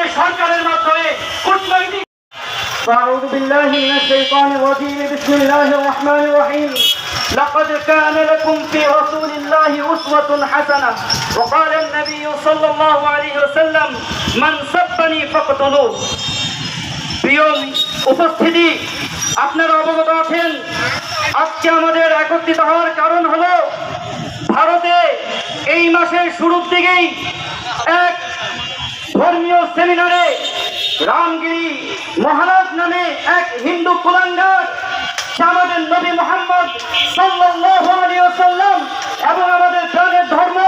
আজকে সরকারের মাধ্যমে কূটনৈতিক أعوذ بالله من الشيطان الرجيم بسم الله الرحمن الرحيم لقد كان لكم في رسول الله أسوة حسنة وقال النبي صلى الله عليه وسلم من سبني فاقتلوه أفستدي أبنى আপনারা অবগত আছেন مدير أكد تطهار كارون هلو হলো اي এই মাসের শুরুর দিকেই এক ধর্মীয় সেমিনারে রামগিরি মহারাজ নামে এক হিন্দু কুলাঙ্গার আমাদের নবী মোহাম্মদ ওয়াসাল্লাম এবং আমাদের প্রাণের ধর্ম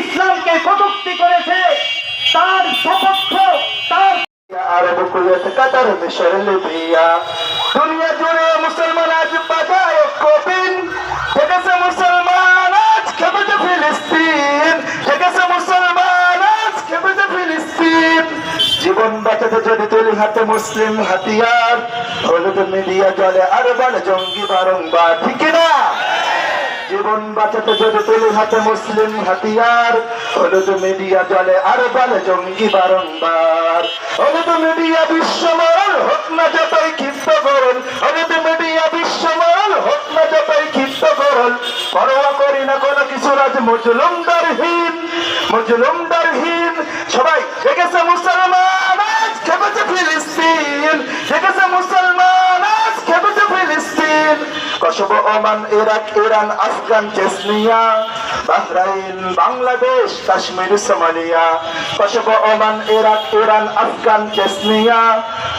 ইসলামকে কটূক্তি করেছে। তার সপক্ষ, তার আরব কুয়েত কাতার মিশর, লিবিয়া। দুনিয়া জুড়ে জীবন বাঁচাতে যদি তুলি হাতে মুসলিম হাতিয়ার হলুদ মিডিয়া জলে আর বলে জঙ্গি বারংবার, ঠিক না জীবন বাঁচাতে যদি তুলি হাতে মুসলিম হাতিয়ার হলুদ মিডিয়া জলে আর বলে জঙ্গি বারংবার। হলুদ মিডিয়া বিশ্বমল, হোক না যতই ক্ষিপ্ত করুন হলুদ মিডিয়া বিশ্বমল, হোক না যতই ক্ষিপ্ত করুন। পরোয়া করি না কোনো কিছু রাজ, মজলুমদারহীন মজলুমদারহীন। সবাই দেখেছে মুসলমান? Kosovo Oman, Iraq, Iran, Afghan Chechnya Bahrain, Bangladesh, Kashmir, Somalia. Kosovo Oman, Iraq, Iran, Afghan Chechnya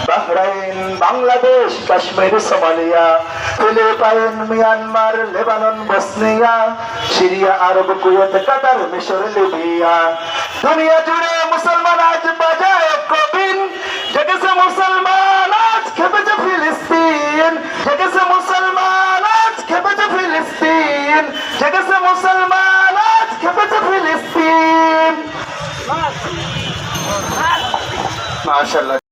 Bahrain, Bangladesh, Kashmir, Somalia. Philippines, Myanmar, Lebanon, Bosnia, Syria, Arab, Kuwait, Qatar, মিশর, লিবিয়া। দুনিয়া জুড়ে মুসলমান মাশাল্লাহ